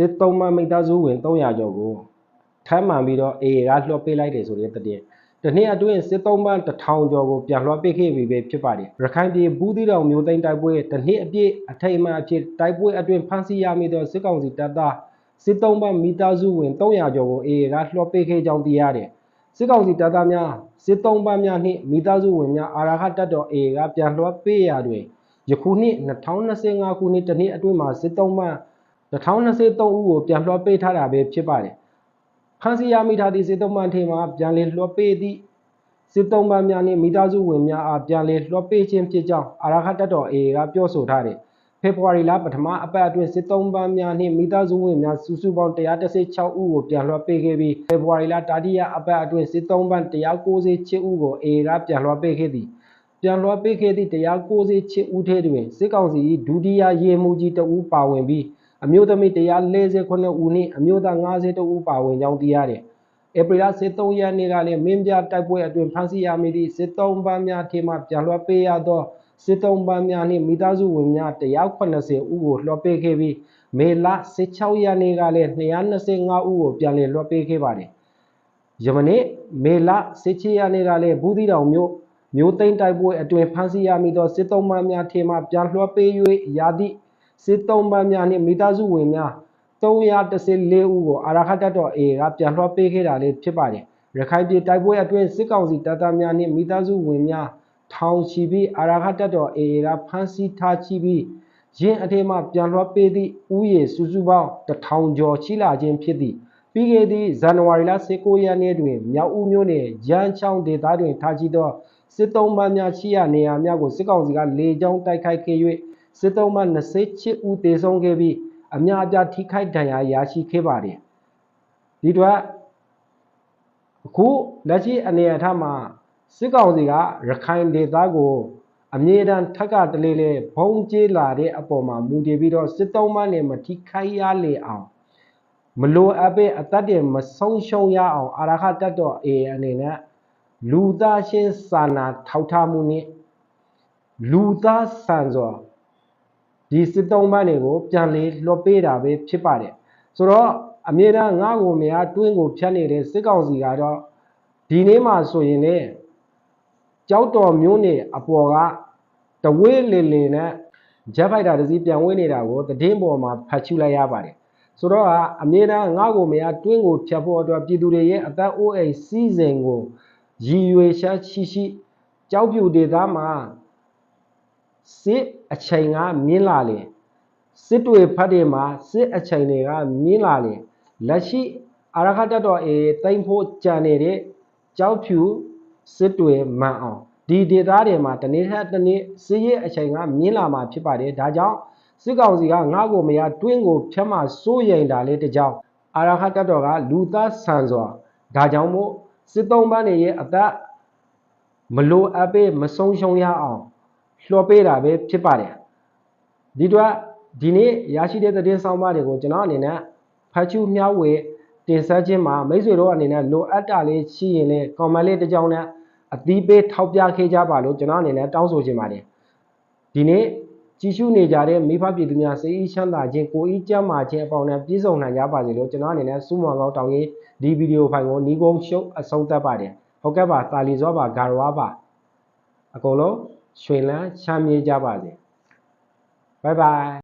စစ်သုံးမမိသားစုဝင်300ကျော်ကိုထမ်းမှန်ပြီးတော့ AA ကလွှတ်ပေးလိုက်တယ်ဆိုတဲ့တဲ့တနေ့အတွင်းစစ်သုံးပန်း1000ကျော်ကိုပြန်လွှတ်ပေးခဲ့ပြီပဲဖြစ်ပါတယ်ရခိုင်ပြည်ဘူးသီးတောင်မြို့သိမ်းတိုက်ပွဲတနေ့အပြည့်အထိတ်အမှန်အဖြစ်တိုက်ပွဲအတွင်းဖမ်းဆီးရမိသောစစ်ကောင်စီတပ်သားစစ်သုံးပန်းမိသားစုဝင်300ကျော်ကို AA ကလွှတ်ပေးခဲ့ကြောင်းသိရတယ်စစ်ကောင်စီတပ်သားများစစ်သုံးပန်းများနှင့်မိသားစုဝင်များအာရခတပ်တော် AA ကပြန်လွှတ်ပေးရာတွင်ယခုနှစ်2025ခုနှစ်တနှစ်အတွင်းမှာစစ်သုံးပန်း 2023ဦးကိုပြန်လွှတ်ပေးထားတာပဲဖြစ်ပါတယ်ဖမ်းဆီးရမိထားသည့်စစ်သုံးပန်းထဲမှာပြန်လည်လွှတ်ပေးသည့်စစ်သုံးပန်းများနှင့်မိသားစုဝင်များအားပြန်လည်လွှတ်ပေးခြင်းဖြစ်ကြောင်းအာရခတပ်တော် AA ကပြောဆိုထားတယ်ဖေဖော်ဝါရီလပထမအပတ်အတွင်းစစ်သုံးပန်းများနှင့်မိသားစုဝင်များစုစုပေါင်း116ဦးကိုပြန်လွှတ်ပေးခဲ့ပြီးဖေဖော်ဝါရီလတတိယအပတ်အတွင်းစစ်သုံးပန်း198ဦးကို AA ကပြန်လွှတ်ပေးခဲ့သည်ပြန်လွှတ်ပေးခဲ့သည့်198ဦးထဲတွင်စစ်ကောင်စီ၏ဒုတိယရေမှုကြီးတဦးပါဝင်ပြီး အမျိုးသမီး148ဦးနှင့်အမျိုးသား52ဦးပါဝင်ကြောင်းသိရတယ်။ဧပြီလ23ရက်နေ့ကလည်းမင်းပြတိုက်ပွဲအတွင်းဖမ်းဆီးရမိသည့်စစ်သုံးပန်းများထဲမှပြန်လွှတ်ပေးရသောစစ်သုံးပန်းများနှင့်မိသားစုဝင်များ180ဦးကိုလွှတ်ပေးခဲ့ပြီးမေလ16ရက်နေ့ကလည်း225ဦးကိုပြန်လည်လွှတ်ပေးခဲ့ပါတယ်။ယမနေ့မေလ17ရက်နေ့ကလည်းဘူးသီးတောင်မြို့မျိုးသိန်းတိုက်ပွဲအတွင်းဖမ်းဆီးရမိသောစစ်သုံးပန်းများထဲမှပြန်လွှတ်ပေး၍ရသည့် စစ်သုံးပန်းများနှင့်မိသားစုဝင်များ314ဦးကိုအာရခတပ်တော် AA ကပြန်လွှတ်ပေးခဲ့တာလည်းဖြစ်ပါတယ်။ရခိုင်ပြည်တိုက်ပွဲအတွင်းစစ်ကောင်စီတပ်သားများနှင့်မိသားစုဝင်များထောင်ချီပြီးအာရခတပ်တော် AA ကဖမ်းဆီးထားချပြီးရင်းအထက်မှပြန်လွှတ်ပေးသည့်ဥယေစုစုပေါင်း1000ကျော်ရှိလာခြင်းဖြစ်သည်။ပြီးခဲ့သည့်ဇန်နဝါရီလ19ရက်နေ့တွင်မြောက်ဦးမြို့နယ်ရန်ချောင်းဒေသတွင်ထားရှိသောစစ်သုံးပန်းများရှိရာနေရာများကိုစစ်ကောင်စီကလေကြောင်းတိုက်ခိုက်ခဲ့၍ စစ်သုံးပန်း28ဦးသေဆုံးခဲ့ပြီးအများအပြားထိခိုက်ဒဏ်ရာရရှိခဲ့ပါတယ်။ဒီတော့အခုလက်ရှိအနေအထားမှာစစ်ကောင်စီကရခိုင်ဒေသကိုအမြဲတမ်းထက်ကတလေလေဘုံကျေးလာတဲ့အပေါ်မှာမူတည်ပြီးတော့စစ်သုံးပန်းနဲ့မထိခိုက်ရလေအောင်မလိုအပ်ပဲအသက်တွေမဆုံးရှုံးရအောင်အာရခတတ်တော် A အနေနဲ့လူသားချင်းစာနာထောက်ထားမှုနဲ့လူသားဆန်စွာ ဒီစစ်သုံးပန်းတွေကိုပြန်လေလွှတ်ပေးတာပဲဖြစ်ပါတယ်ဆိုတော့အမြဲတမ်းငါ့ကိုမရတွင်းကိုဖြတ်နေတဲ့စစ်ကောင်စီကတော့ဒီနေ့မှဆိုရင်လေကြောက်တော်မျိုးနေအပေါ်ကတဝေးလေလေနဲ့ဂျက်ဖိုက်တာတစ်စီးပြန်ဝင်နေတာကိုသတင်းပေါ်မှာဖတ်ချူလိုက်ရပါတယ်ဆိုတော့အမြဲတမ်းငါ့ကိုမရတွင်းကိုဖြတ်ဖို့အတွက်ပြည်သူတွေရဲ့အသက်အိုးအိမ်စီးစိမ်ကိုရည်ရွယ်ချက်ရှိရှိကြောက်ပြူဒေသမှာ စစ်အချိန်ကမြင့်လာလေစစ်တွေဖတ်တွေမှာစစ်အချိန်တွေကမြင့်လာလေလက်ရှိအာရခတတော်အေတိမ့်ဖို့ကြံနေတဲ့ကြောက်ဖြူစစ်တွေမှန်အောင်ဒီဒေသတွေမှာတနေ့ထက်တနေ့စစ်ရဲ့အချိန်ကမြင့်လာမှာဖြစ်ပါတယ်ဒါကြောင့်စစ်ကောင်စီကငါ့ကိုမရတွင်းကိုဖြတ်မှစိုးရိမ်တာလေးတကြောင်အာရခတတော်ကလူသားဆန်စွာဒါကြောင့်မို့စစ်သုံးပန်းတွေရဲ့အသက်မလိုအပ်ပဲမဆုံးရှုံးရအောင် လွှတ်ပေးတာပဲဖြစ်ပါတယ်ဒီတော့ဒီနေ့ရရှိတဲ့သတင်းဆောင်မတွေကိုကျွန်တော်အနေနဲ့ဖတ်ချူမျှဝေတင်ဆက်ခြင်းမှာမိတ်ဆွေတို့အနေနဲ့လိုအပ်တာလေးရှိရင်လည်း comment လေးတစ်ကြောင်းနဲ့အသီးပေးထောက်ပြခဲ့ကြပါလို့ကျွန်တော်အနေနဲ့တောင်းဆိုချင်ပါတယ်ဒီနေ့ကြည့်ရှုနေကြတဲ့မိဖပြည်သူများစိတ်အေးချမ်းသာခြင်းကိုယ်အေးကျန်းမာခြင်းအပေါင်းနဲ့ပြည့်စုံနိုင်ကြပါစေလို့ကျွန်တော်အနေနဲ့စုမွန်ကောင်းတောင်းရင်ဒီဗီဒီယိုဖိုင်ကိုညီကုန်းရှုပ်အဆုံးသတ်ပါတယ်ဟုတ်ကဲ့ပါတာလီဇောပါဂါရဝါပါအကုန်လုံး ရွှေလန်းချမ်းမြေ့ကြပါစေဘိုင်ဘိုင်